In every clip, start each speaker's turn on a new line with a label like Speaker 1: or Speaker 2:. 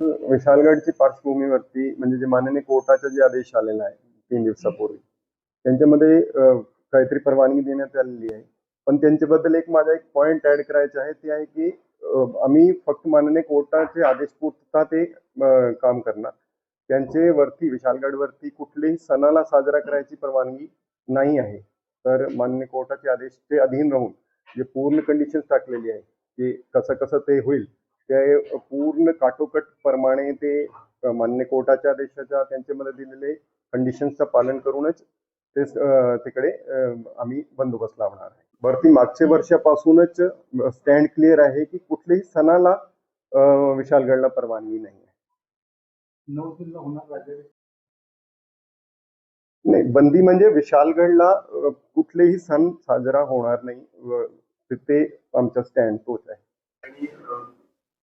Speaker 1: विशालगडची पार्श्वभूमीवरती म्हणजे जे माननीय कोर्टाचा जे आदेश आलेला आहे तीन दिवसापूर्वी त्यांच्यामध्ये काहीतरी परवानगी देण्यात आलेली आहे. पण त्यांच्याबद्दल एक माझा एक पॉइंट ऍड करायचा आहे ते आहे की आम्ही फक्त माननीय कोर्टाचे आदेश पूर्तता ते काम करणार. त्यांचे वरती विशालगडवरती कुठलेही सणाला साजरा करायची परवानगी नाही आहे. तर माननीय कोर्टाचे आदेश ते अधीन राहून जे पूर्ण कंडिशन टाकलेली आहे की कसं कसं ते होईल ते पूर्ण काटोकट प्रमाणे ते मान्य कोर्टाच्या आदेशाच्या त्यांच्यामध्ये दिलेले कंडिशनचं पालन करूनच ते तिकडे आम्ही बंदोबस्त लावणार आहे. वरती मागच्या वर्षापासूनच स्टँड क्लिअर आहे की कुठल्याही सणाला विशालगडला परवानगी नाही आहे. नाही बंदी म्हणजे विशालगडला कुठलेही सण साजरा होणार नाही व ते आमचा स्टँड तोच आहे.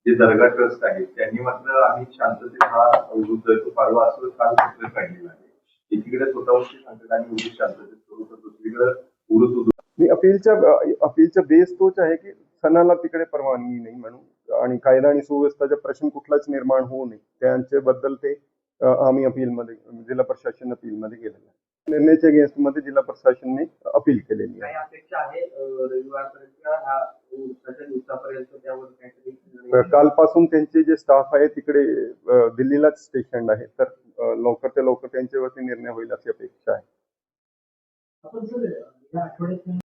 Speaker 2: जे दर्गा ट्रस्ट आहे त्यांनी मात्र आम्ही शांततेत हा वृद्ध तो पाडवा असं काल सूत्र काढलेलं आहे. एकीकडे स्वतःवरची सांगतात आणि उद्या शांततेत करू तर दुसरीकडे
Speaker 1: आणि अपीलच्या अपीलचा बेस तोच आहे की सणाला तिकडे परवानगी नाही म्हणून आणि कायदा आणि सुव्यवस्थाचा प्रश्न कुठलाच निर्माण होऊ नये. त्यांच्याबद्दल ते आम्ही अपीलमध्ये जिल्हा प्रशासन अपीलमध्ये गेलेलं आहे. निर्णयाच्या अगेन्स्टमध्ये जिल्हा प्रशासनने अपील केलेली आहे.
Speaker 3: अपेक्षा आहे अं, रविवारपर्यंत हा उसाच्या दिवसापर्यंत त्यावर काहीतरी
Speaker 1: तर कालपासून त्यांचे जे स्टाफ आहे तिकडे दिल्लीलाच स्टेशन आहे. तर अ, लवकरच्या लवकर त्यांच्यावरती निर्णय होईल अशी अपेक्षा आहे.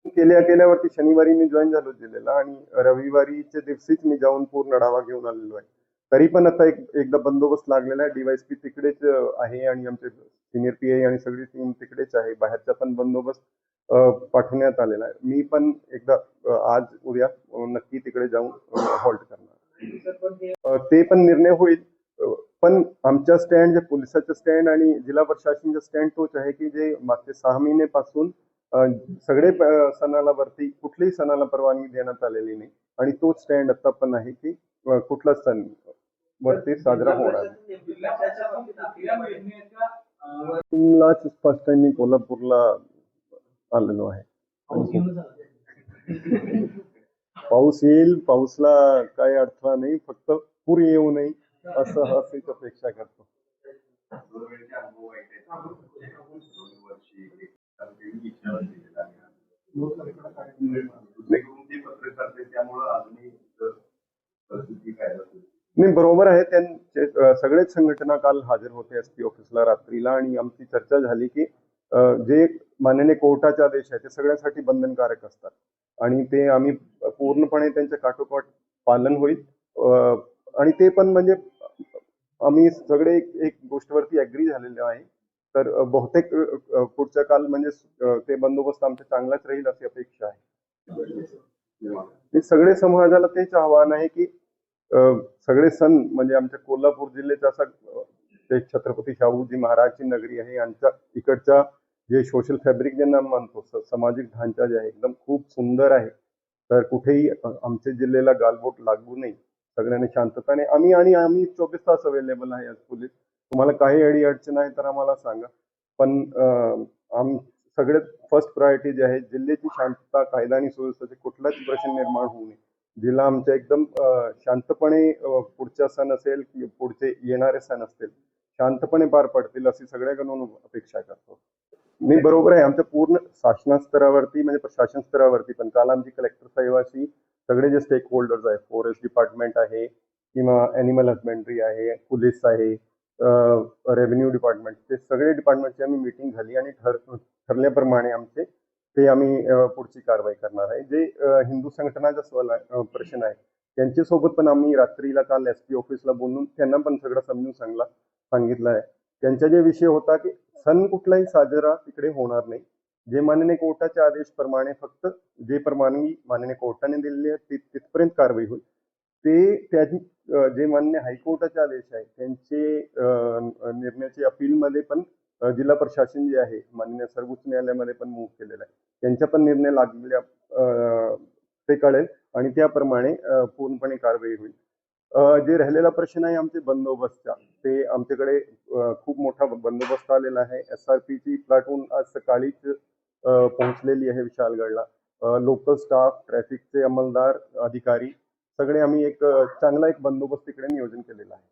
Speaker 1: केल्या केल्यावरती शनिवारी मी जॉईन झालो जिल्ह्याला आणि रविवारीच्या दिवशीच मी जाऊन पूर्ण डावा घेऊन आलेलो आहे. तरी पण आता एक एकदा बंदोबस्त लागलेला आहे. डीवायसपी तिकडेच अं, आहे आणि आमचे सिनियर पी आय आणि सगळी टीम तिकडेच आहे. बाहेरचा पण बंदोबस्त पाठवण्यात आलेला आहे. मी पण एकदा आज उद्या नक्की तिकडे जाऊन हॉल्ट करणार
Speaker 3: ते
Speaker 1: पण निर्णय होईल. पण आमच्या स्टँड जे पोलिसाचं स्टँड आणि जिल्हा प्रशासनचं स्टँड तोच आहे की जे मागचे सहा महिनेपासून सगळे सणाला वरती कुठल्याही सणाला परवानगी देण्यात आलेली नाही. आणि तोच स्टँड आता पण आहे की कुठला सण वरती साजरा होणार फर्स्ट टाइम मी कोल्हापूरला आलेलो आहे.
Speaker 4: पाऊस
Speaker 1: येईल पाऊसला काही अडथळा नाही फक्त पूर येऊ नये असं हसीच अपेक्षा करतो. नाही बरोबर आहे त्यांचे सगळेच संघटना काल हजर होते एसपी ऑफिसला रात्रीला आणि आमची चर्चा झाली की जे माननीय कोर्टाचे आदेश आहे ते सगळ्यांसाठी बंधनकारक असतात. आणि ते आम्ही पूर्णपणे त्यांच्या काठोकाठ पालन होईल. आणि ते पण म्हणजे आम्ही सगळे एक एक गोष्टीवरती ऍग्री झालेलो आहे. तर बहुतेक पुढच्या काल म्हणजे ते बंदोबस्त आमचा चांगलाच राहील अशी अपेक्षा आहे. सगळे समाजाला तेच आव्हान आहे की सगळे सण म्हणजे आमच्या कोल्हापूर जिल्ह्याचा असा ते छत्रपती शाहूजी महाराजची नगरी आहे. यांच्या इकडच्या जे सोशल फॅब्रिक ज्यांना म्हणतो सामाजिक ढांचा जे आहे एकदम खूप सुंदर आहे. तर कुठेही आमच्या जिल्ह्याला गालबोट लागू नये. सगळ्यांनी शांतताने आम्ही आणि आम्ही चोवीस तास अवेलेबल आहे आज पोलीस तुम्हाला काही अडी अडचण आहे तर आम्हाला सांगा. पण अं, आम सगळ्यात फर्स्ट प्रायोरिटी जी आहे जिल्ह्याची शांतता कायदा आणि सुव्यवस्थेचे कुठलाच प्रश्न निर्माण होऊ नये. जिल्हा आमच्या एकदम शांतपणे पुढचा सण असेल पुढचे येणारे सण असतील शांतपणे पार पडतील अशी सगळ्याकडून अपेक्षा करतो. मी बरोबर आहे आमच्या पूर्ण शासना स्तरावरती म्हणजे प्रशासन स्तरावरती पण काल आमची कलेक्टर साहेबाशी सगळे जे स्टेक होल्डर्स आहे फॉरेस्ट डिपार्टमेंट आहे किंवा अॅनिमल हजबेंड्री आहे पोलीस आहे रेव्हेन्यू डिपार्टमेंट ते सगळे डिपार्टमेंटची आम्ही मीटिंग झाली आणि ठर ठरल्याप्रमाणे आमचे ते आम्ही पुढची कारवाई करणार आहे. जे हिंदू संघटनाचा सवाल प्रश्न आहे त्यांच्यासोबत पण आम्ही रात्रीला काल एस पी ऑफिसला बोलून त्यांना पण सगळं समजून सांगला सांगितलं आहे. त्यांचा जे विषय होता की सण कुठलाही साजरा तिकडे होणार नाही. जे माननीय कोर्टाच्या आदेशप्रमाणे फक्त जे परवानगी माननीय कोर्टाने दिलेली आहे ती तिथपर्यंत कारवाई होईल. ते त्याची जे मान्य हायकोर्टाचे आदेश आहे त्यांचे निर्णयाचे अपीलमध्ये पण जिल्हा प्रशासन जे आहे माननीय सर्वोच्च न्यायालयामध्ये पण मूव्ह केलेला आहे. त्यांचा पण निर्णय लागलेल्या ते कळेल आणि त्याप्रमाणे पूर्णपणे कारवाई होईल. जे राहिलेला प्रश्न आहे आमचे बंदोबस्तचा ते आमच्याकडे खूप मोठा बंदोबस्त आलेला आहे. एस आर पीची प्लाटून आज सकाळीच पोहोचलेली आहे विशालगडला. लोकल स्टाफ ट्रॅफिकचे अंमलदार अधिकारी सगळे आम्ही एक चांगला एक बंदोबस्त तिकडे नियोजन केलेला आहे.